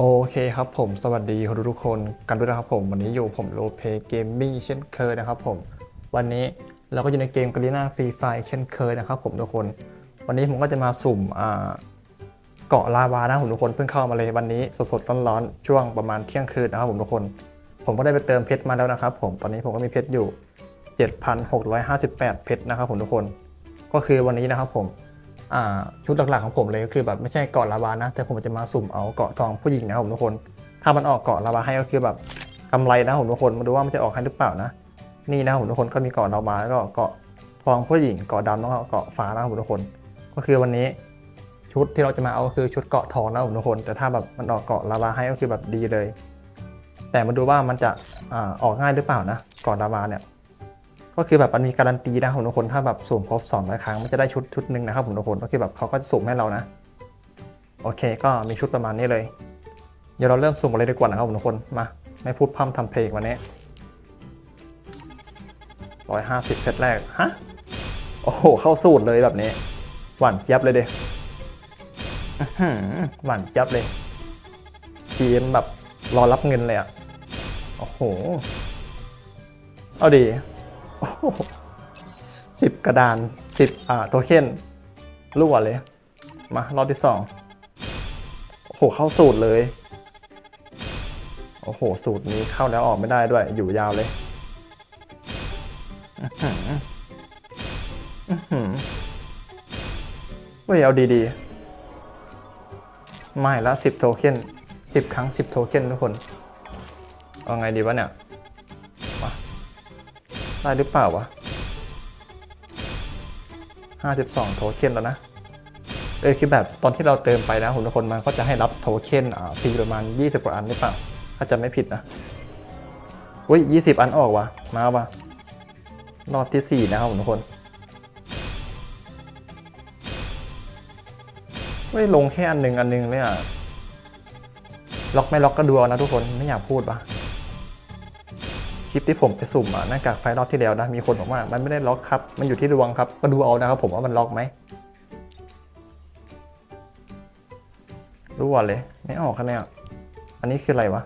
โอเคครับผมสวัสดีทุกคนกันด้วยนะครับผมวันนี้อยู่ผมโลเปเกมมิ่งเช่นเคยนะครับผม วันนี้เราก็อยู่ในเกมก a ลีนาฟรีไฟเช่นเคยนะครับผมทุกคน วันนี้ผมก็จะมาสุ่มเกาะลาวานะผมทุกคนเพิ่งเข้ามาเลยวันนี้สดๆร้อนๆช่วงประมาณเที่ยงคืนนะครับผมทุกคน ผมก็ได้ไปเติมเพชรมาแล้วนะครับผมตอนนี้ผมก็มีเพชรอยู่ 7,658 เพชรนะครับผมทุกคน ก็คือวันนี้นะครับผม ชุดหลักๆของผมเลยก็คือแบบไม่ใช่เกาะลาวานะ แต่ผมจะมาสุ่มเอาเกาะทองผู้หญิงนะครับผมทุกคน ถ้ามันออกเกาะลาวาให้ก็คือแบบกำไรนะผมทุกคนมาดูว่ามันจะออกให้หรือเปล่านะ นี่นะผมทุกคนก็มีเกาะลาวาแล้วก็เกาะทองผู้หญิงเกาะดำแล้วก็เกาะฟ้านะผมทุกคน ก็คือวันนี้ชุดที่เราจะมาเอาก็คือชุดเกาะทองนะผมทุกคน แต่ถ้าแบบมันออกเกาะลาวาให้ก็คือแบบดีเลย แต่มาดูว่ามันจะอออกง่ายหรือเปล่านะเกาะลาวาเนี่ย ก็คือแบบมันมีการันตีนะครับผมทุกคนถ้าแบบสุ่มครบ200ครั้งมันจะได้ชุดชุดหนึ่งนะครับผมทุกคนก็คือแบบเขาก็จะสุ่มให้เรานะ โอเคก็มีชุดประมาณนี้เลย เดี๋ยวเราเริ่มสุ่มกันเลยดีกว่านะครับผมทุกคนมาไม่พูดพร่ำทำเพลงวันนี้ร้อยห้าสิบเพชรแรกฮะโอ้โหเข้าสูตรเลยแบบนี้ หวานเจี๊ยบเลยเด้อื้อหือหวานเจี๊ยบเลยทีมแบบรอรับเงินเลยอะโอ้โห เอาดี สิบกระดานสิบอ่าโทเค็นรั่วเลย มารอบที่สองโอ้โหเข้าสูตรเลย โอ้โห สูตรนี้เข้าแล้วออกไม่ได้ด้วย อยู่ยาวเลยอือหืออื้อหือเฮ้ยเอาดีๆ ไม่ละสิบโทเค็นสิบครั้งสิบโทเค็นทุกคน เอาไงดีวะเนี่ย ได้หรือเปล่าวะ52โทเค็นแล้วนะ เออคือแบบตอนที่เราเติมไปนะคุณทุกคนมันก็จะให้รับโทเค็นอ่าฟรีประมาณ20กว่าอันหรือเปล่าถ้าจะไม่ผิดนะอุ้ย20อันออกวะมาวะรอบที่4นะครับผมทุกคนเฮ้ยลงแค่อันหนึ่งอันหนึ่งเลยอะล็อกไม่ล็อกก็ดูเอานะทุกคนไม่อยากพูดว่ะ คลิปที่ผมไปสุ่มอะหน้ากากไฟรอบที่แล้วนะ มีคนบอกว่ามันไม่ได้ล็อกครับ มันอยู่ที่ดวงครับก็ดูเอานะครับผมว่ามันล็อกไหมรั่วเลย ไม่ออกคะแนนอันนี้คืออะไรวะ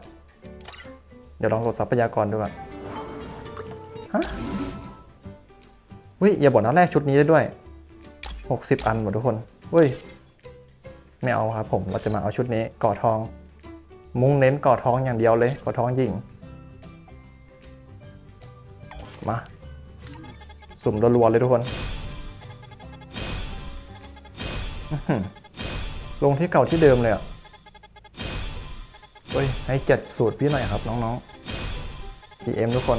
เดี๋ยวลองกดทรัพยากรดูก่อนฮะเฮ้ย อย่าบอกนะแรกชุดนี้ได้ด้วย 60 อันหมดทุกคนเฮ้ย ไม่เอาครับผม เราจะมาเอาชุดนี้ก่อทอง มุ่งเน้นก่อทองอย่างเดียวเลยก่อทองยิง สุ่มรัวๆเลยทุกคน ลงที่เก่าที่เดิมเลยอะเฮ้ย ให้เจ็ดสูตรพี่หน่อยครับน้องๆ GM ทุกคน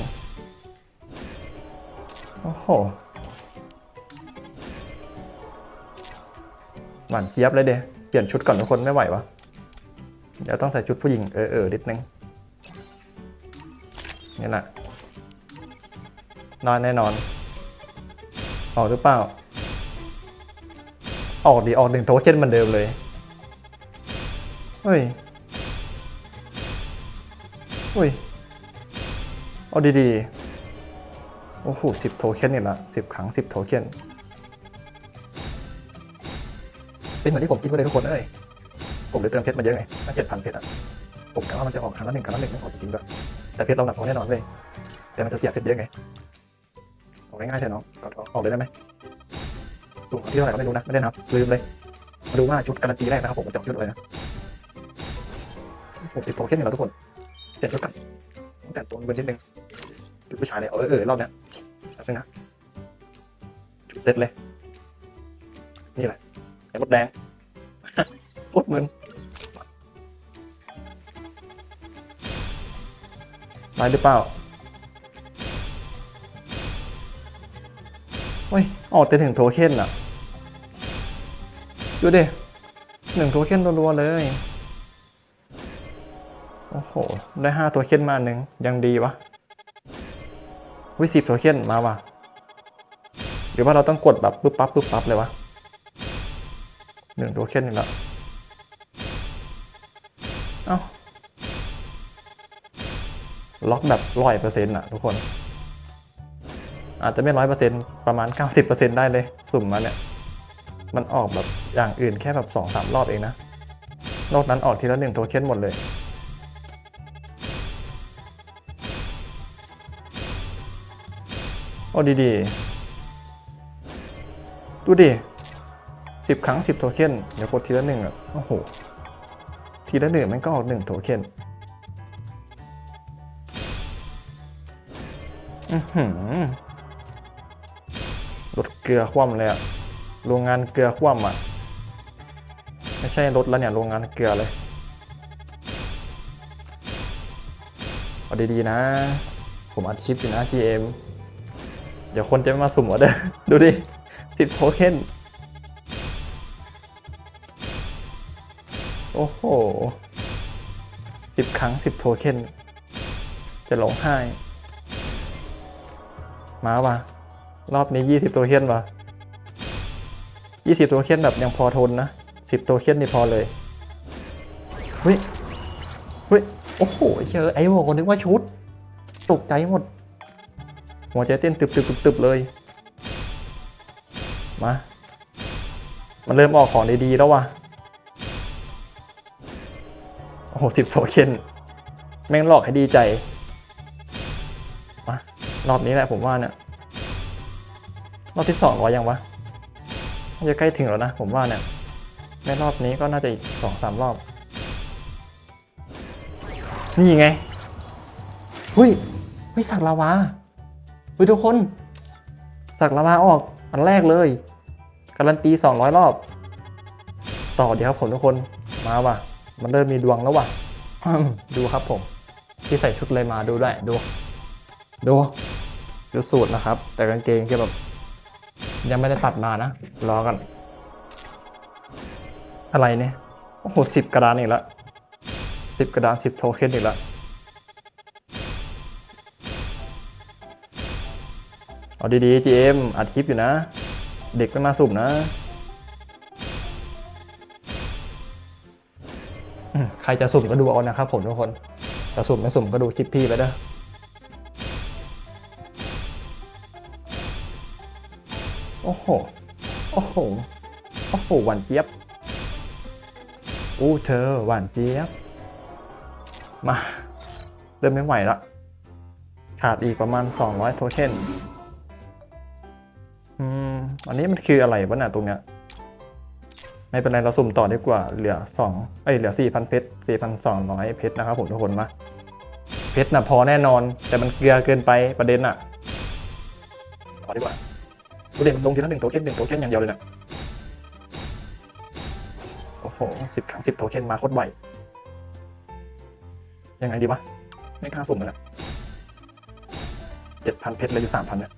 โอ้โหหวานเจี๊ยบเลยเดเปลี่ยนชุดก่อนทุกคนไม่ไหววะเดี๋ยวต้องใส่ชุดผู้หญิงเออเออนิดนึงนี่แหละนอนแน่นอน ออกหรือเปล่า ออกดีออกหนึ่งโทเค็นเหมือนเดิมเลย เฮ้ยเฮ้ย เอาดีๆ โอ้โหสิบโทเค็นนี่ละสิบครั้งสิบโทเค็นเป็นเหมือนที่ผมคิดไว้เลยทุกคนเอ้ยผมเลยเติมเพชรมาเยอะไงตั้งเจ็ดพันเพชรอะ ผมกะว่ามันจะออกครั้งละหนึ่งครั้งละหนึ่งไม่ออกจริงๆด้วยแต่เพชรเราหนักพอแน่นอนเลยแต่มันจะเสียเพชรเยอะไง ออกง่ายๆใช่น้องออกเลยได้ไหมสุ่มที่เท่าไหร่ก็ไม่รู้นะไม่ได้นับลืมเลยมาดูว่าชุดการันตีแรกนะครับผมมันจะออกชุดอะไรนะหกสิบโทเค็นเนี่ยเราทุกคนเปลี่ยนชุดกันแต่งตัวเป็นนิดนึงชุดผู้ชายเลยเออเออรอบเนี้ยแป๊บนึงนะชุดเซ็ตเลย นี่แหละไอ้มดแดงโคตรมึนได้หรือเปล่า เฮ้ย ออกแต่ถึงโทเค็นอะดูดิหนึ่งโทเค็นรัวๆเลย โอ้โห ได้ห้าโทเค็นมาอันหนึ่งยังดีวะวิสิบโทเค็นมาว่ะหรือว่าเราต้องกดแบบปึ๊บปั๊บปึ๊บปั๊บเลยวะหนึ่งโทเค็นนี่ละเอ้าล็อกแบบร้อยเปอร์เซ็นต์อะทุกคน อาจจะไม่ร้อยเปอร์เซ็นต์ประมาณ 90%ได้เลย สุ่มมาเนี่ย มันออกแบบอย่างอื่นแค่แบบสองสามรอบเองนะ นอกนั้นออกทีละหนึ่งโทเค็นหมดเลย โอ้ดีๆ ดูดิสิบครั้งสิบโทเค็นเดี๋ยวกดทีละหนึ่งอะ โอ้โห ทีละหนึ่งมันก็ออกหนึ่งโทเค็นอือหือ เกลือคว่ำเลยอะโรงงานเกลือคว่ำอะไม่ใช่รถแล้วเนี่ยโรงงานเกลือเลยเอาดีๆนะ ผมอัดคลิปอยู่นะ GM เดี๋ยวคนจะไม่มาสุ่มออเดอร์ดูดิสิบโทเค็นโอ้โหสิบครั้งสิบโทเค็นจะร้องไห้ มาว่ะ รอบนี้ยี่สิบโทเค็นวะยี่สิบโทเค็นแบบยังพอทนนะสิบโทเค็นนี่พอเลยเฮ้ยเฮ้ยโอ้โหเจอไอ้โวคนนึกว่าชุด ตกใจหมด หัวใจเต้นตึบตึบตึบตึบเลย มา มันเริ่มออกของดีๆแล้ววะโอ้โหสิบโทเค็นแม่งหลอกให้ดีใจ มารอบนี้แหละผมว่าเนี่ย รอบที่สองรอยังวะจะใกล้ถึงแล้วนะ ผมว่าเนี่ยในรอบนี้ก็น่าจะอีกสองสามรอบ นี่ไงเฮ้ยเฮ้ยสักลาวาเฮ้ยทุกคน สักลาวาออกอันแรกเลย การันตี 200 รอบ ต่อเดี๋ยวครับผมทุกคนมาว่ะ มันเริ่มมีดวงแล้วว่ะ ดูครับผม ที่ใส่ชุดเลยมาดูด้วยดู ดู ดูสูตรนะครับ แต่กางเกงที่แบบ ยังไม่ได้ตัดมานะ รอกันอะไรเนี่ย โอ้โหสิบกระดานอีกแล้วสิบกระดานสิบโทเค็นอีกแล้วเอาดีๆ GM อัดคลิปอยู่นะ เด็กไม่มาสุ่มนะ ใครจะสุ่มก็ดูเอานะครับผมทุกคน จะสุ่มไม่สุ่มก็ดูคลิปพี่ไปเด้อ โห โอ้โหหวานเจี๊ยบ อู้เธอหวานเจี๊ยบ มา เริ่มไม่ไหวละ ขาดอีกประมาณ 200 โทเค็นอืม อันนี้มันคืออะไรวะน่ะตรงเนี้ย ไม่เป็นไรเราสุ่มต่อดีกว่า เหลือ2เอ้ยเหลือ 4,000 เพชร 4,200 เพชรนะครับผมทุกคนมาเพชรน่ะพอแน่นอน แต่มันเกลือเกินไปประเด็นอะต่อดีกว่า ประเด็นลงทีละหนึ่งโทเค็นหนึ่งโทเค็นอย่างเดียวเลยนะโอ้โหสิบครั้งสิบโทเค็นมาโคตรไวยังไงดีวะ ไม่กล้าสุ่มเลยนะเจ็ดพันเพชรเลยอยู่สามพันเนี่ย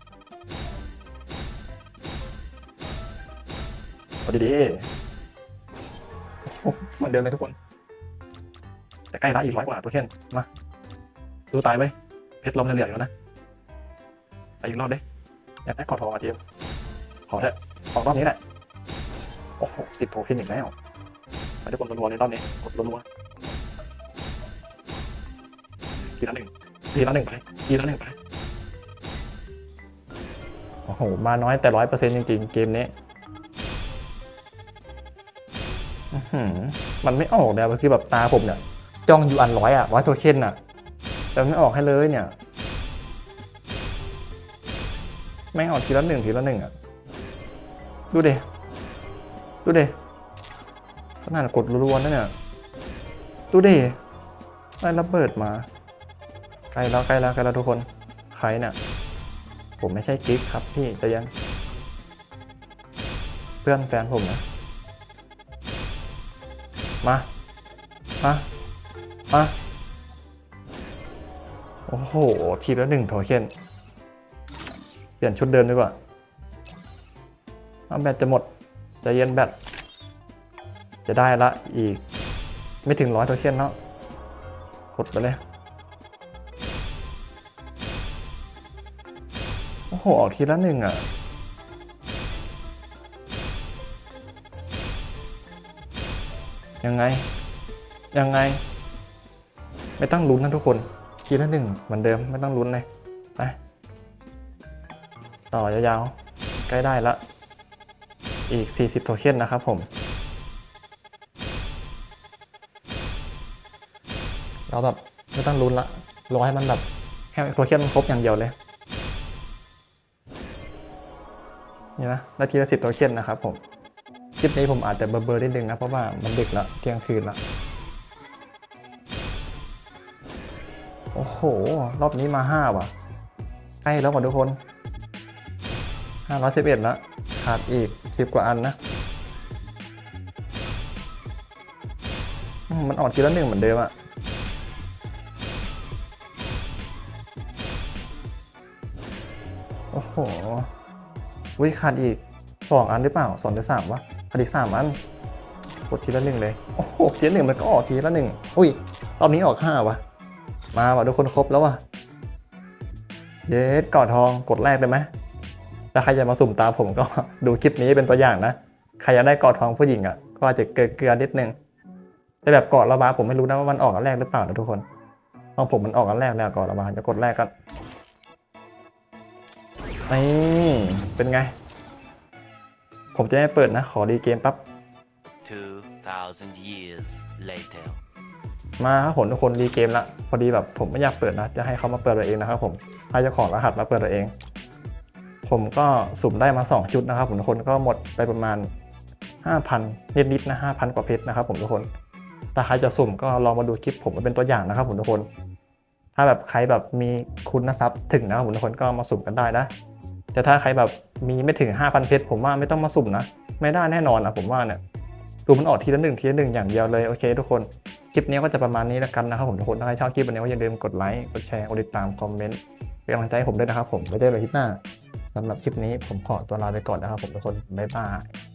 เอาดีๆโอ้เหมือนเดิมเลยทุกคน แต่ใกล้ละอีกร้อยกว่าตัวเคนมาดูตายไว้ยเพชรลมเหลืออยู่นะไปอีกรอบเดิอยากได้ขอทองอะเทียม ขอเถอะขอรอบนี้แหละโอ้โหสิบโทเค็นอีกแล้วไปทุกคนรัวๆในรอบนี้กดรัวๆทีละหนึ่งทีละหนึ่งไปทีละหนึ่งไปโอ้โห มาน้อยแต่ร้อยเปอร์เซ็นต์จริงๆ เกมนี้มันไม่ออกเลยคือแบบตาผมเนี่ย จ้องอยู่อันร้อยอะร้อยโทเค็นอะแต่ไม่ออกให้เลยเนี่ย แม่งออกทีละหนึ่งทีละหนึ่งอะ ดูดิดูดิขนาดกดรัวๆนั่นเนี่ย ดูดิได้ระเบิดมาใกล้แล้วใกล้แล้วใกล้แล้วทุกคน ใครเนี่ยผมไม่ใช่กิ๊กครับพี่จะยัง เพื่อนแฟนผมนะ มา มา มา โอ้โห ทีละหนึ่งโทเค็นเปลี่ยนชุดเดิมดีกว่า เอาแบตจะหมดจะเย็นแบตจะได้ละอีก ไม่ถึงร้อยโทเค็นเนาะกดไปเลย โอ้โห ออกทีละหนึ่งอะยังไง ยังไง ไม่ต้องลุ้นนะทุกคนทีละหนึ่งเหมือนเดิมไม่ต้องลุ้นเลยไปต่อยาวๆ ใกล้ได้ละ อีก 40 โทเค็นนะครับผม เราแบบไม่ต้องลุ้นละรอให้มันแบบแค่โครเคียนมันครบอย่างเดียวเลย นี่นะนาทีละสิบตัวเคียนนะครับผม คลิปนี้ผมอาจจะเบลอๆนิดนึงนะ เพราะว่ามันดึกล้วเที่ยงคืนล้วโอ้โห รอบนี้มาห้าว่ะ ใกล้แล้วกว่าทุกคนห้าร้อยสิบเอ็ดแล้วขาดอีก สิบกว่าอันนะ มันออกทีละหนึ่งเหมือนเดิมอะโอ้โหวิขาดอีกสองอันหรือเปล่าสองหรือสามวะขาดอีกสามอันกดทีละหนึ่งเลย โอ้โหทีละหนึ่งมันก็ออกทีละหนึ่งอุ้ยรอบนี้ออกห้าวะมาว่ะทุกคนครบแล้ววะเยสกอดทองกดแรกได้ไหม ถ้าใครจะมาสุ่มตามผมก็ดูคลิปนี้เป็นตัวอย่างนะ ใครอยากได้กอดทองผู้หญิงอะก็อาจจะเกลือๆนิดนึงแต่แบบกอดระบาผมไม่รู้นะว่ามันออกอันแรกหรือเปล่านะทุกคนของผมมันออกอันแรกแล้วกอดระบาจะกดแรกกันนี่เป็นไง ผมจะไม่เปิดนะ ขอดีเกมปั๊บ2,000 years later. มาครับผมทุกคนรีเกมละพอดีแบบผมไม่อยากเปิดนะ จะให้เขามาเปิดตัวเองนะครับผมให้เจ้าของรหัสมาเปิดตัวเอง ผมก็สุ่มได้มา2จุดนะครับผมทุกคนก็หมดไปประมาณ 5,000 นิดๆนะ5,000 กว่าเพชรนะครับผมทุกคนถ้าใครจะสุ่มก็ลองมาดูคลิปผมมาเป็นตัวอย่างนะครับผมทุกคน ถ้าแบบใครแบบมีคุณทรัพย์ถึงนะครับผมทุกคนก็มาสุ่มกันได้นะ แต่ถ้าใครแบบมีไม่ถึง 5,000 เพชรผมว่าไม่ต้องมาสุ่มนะ ไม่ได้แน่นอนอะผมว่าเนี่ยดูมันออกทีละหนึ่งทีละหนึ่งอย่างเดียวเลยโอเค ทุกคน คลิปนี้ก็จะประมาณนี้แล้วกันนะครับผมทุกคนถ้าใครชอบคลิปวันนี้ก็อย่าลืมกดไลค์ กดแชร์ กดติดตาม คอมเมนต์ เป็นกำลังใจให้ผมด้วยนะครับผม ไว้เจอกันคลิปหน้าสำหรับคลิปนี้ผมขอตัวลาไปก่อนนะครับผมทุกคน บ๊ายบาย